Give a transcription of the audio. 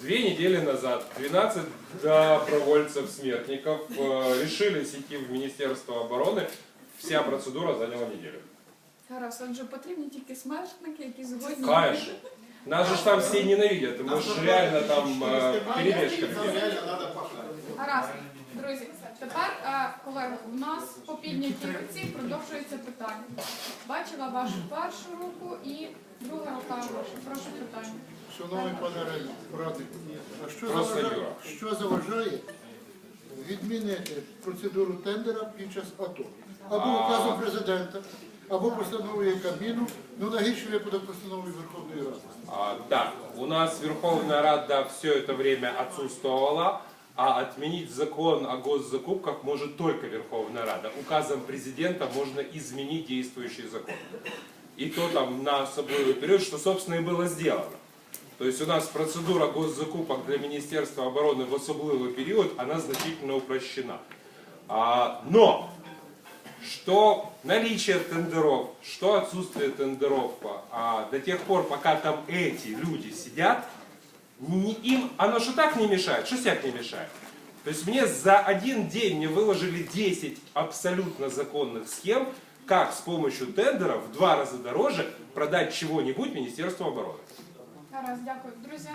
Две недели назад 12 добровольцев-смертников э, решились идти в Министерство обороны. Вся процедура заняла неделю. Гаразд, отже, потрібні тільки смертники, які згодні. Конечно. Нас же ж там все ненавидят. Мы же реально там э, перебежками. Реально надо пахать. Гаразд, друзі, тепер, е, колеги, у нас по піднятій руці продовжується питання. Бачила вашу першу руку і друга рука ваша. Прошу питання. Шановний пане радник, а що Просто заважає, Юра. що заважає відмінити процедуру тендера під час АТО? Або указом президента, або постановою Кабміну, ну на гірший випадок постановою Верховної Ради. А, да, у нас Верховная Рада все это время отсутствовала, а отменить закон о госзакупках может только Верховная Рада. Указом президента можно изменить действующий закон. И то там на особый период, что, собственно, и было сделано. То есть у нас процедура госзакупок для Министерства обороны в особливый период, она значительно упрощена. А, но что наличие тендеров, что отсутствие тендеров, а, до тех пор, пока там эти люди сидят, не- им оно что так не мешает, сяк не мешает. То есть мне за один день мне выложили 10 абсолютно законных схем, как с помощью тендеров в два раза дороже продать чего-нибудь Министерству обороны. Гаразд, дякую. Друзі,